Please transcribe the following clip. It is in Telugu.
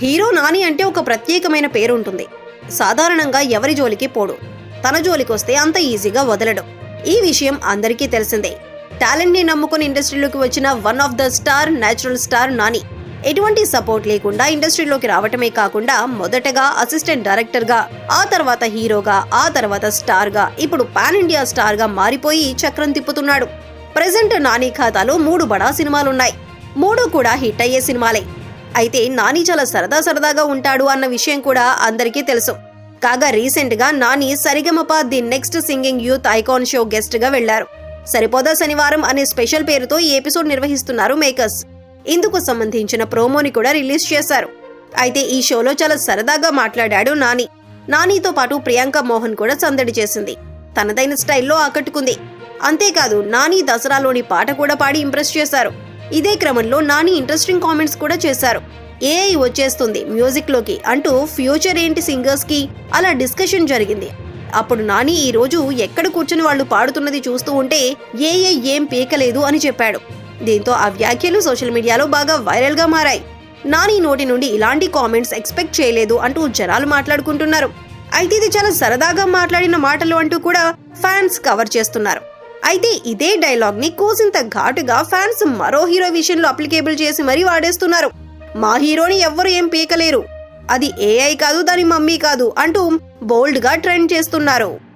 హీరో నాని అంటే ఒక ప్రత్యేకమైన పేరు ఉంటుంది సాధారణంగా ఎవరి జోలికి పోడు. తన జోలికి వస్తే అంత ఈజీగా వదలడు. ఈ విషయం అందరికీ తెలిసిందే. టాలెంట్ని నమ్ముకుని ఇండస్ట్రీలోకి వచ్చిన one of the star natural star Nani. ఎటువంటి సపోర్ట్ లేకుండా ఇండస్ట్రీలోకి రావటమే కాకుండా మొదటగా అసిస్టెంట్ డైరెక్టర్గా ఆ తర్వాత హీరోగా ఆ తర్వాత స్టార్గా ఇప్పుడు పాన్ ఇండియా స్టార్గా మారిపోయి చక్రం తిప్పుతున్నాడు. ప్రెసెంట్ నాని ఖాతాలో మూడు బడా సినిమాలున్నాయి. మూడు కూడా హిట్ అయ్యే సినిమాలే. అయితే నాని చాలా సరదా సరదాగా ఉంటాడు అన్న విషయం కూడా అందరికీ తెలుసు. కాగా రీసెంట్గా Nani Saregamapa the next singing youth icon show గెస్ట్గా వెళ్ళారు. సరిపోదా శనివారం అనే స్పెషల్ పేరుతో ఈ ఎపిసోడ్ నిర్వహిస్తున్నారు మేకర్స్. ఇందుకు సంబంధించిన ప్రోమోని కూడా రిలీజ్ చేశారు. అయితే ఈ షోలో చాలా సరదాగా మాట్లాడాడు నాని. నానితో పాటు ప్రియాంక మోహన్ కూడా సందడి చేసింది. తనదైన స్టైల్లో ఆకట్టుకుంది. అంతేకాదు నాని దసరాలోని పాట కూడా పాడి ఇంప్రెస్ చేశారు. ఇదే క్రమంలో నాని ఇంట్రెస్టింగ్ కామెంట్స్ కూడా చేశారు. ఏఐ వచ్చేస్తుంది మ్యూజిక్లోకి అంటూ ఫ్యూచర్ ఏంటి సింగర్స్కి అలా డిస్కషన్ జరిగింది. అప్పుడు నాని ఈ రోజు ఎక్కడ కూర్చుని వాళ్ళు పాడుతున్నది చూస్తూ ఉంటే ఏఐ ఏం పీకలేదు అని చెప్పాడు. దీంతో ఆ వ్యాఖ్యలు సోషల్ మీడియాలో బాగా వైరల్గా మారాయి. నాని నోటి నుండి ఇలాంటి కామెంట్స్ ఎక్స్పెక్ట్ చేయలేదు అంటూ జనాలు మాట్లాడుకుంటున్నారు. అయితే ఇది చాలా సరదాగా మాట్లాడిన మాటలు అంటూ కూడా ఫ్యాన్స్ కవర్ చేస్తున్నారు. అయితే ఇదే డైలాగ్ని కూసింత ఘాటుగా ఫ్యాన్స్ మరో హీరో విషయంలో అప్లికేబుల్ చేసి మరీ వాడేస్తున్నారు. మా హీరోని ఎవ్వరు ఏం పీకలేరు. అది ఏఐ కాదు దాని మమ్మీ కాదు అంటూ బోల్డ్గా ట్రెండ్ చేస్తున్నారు.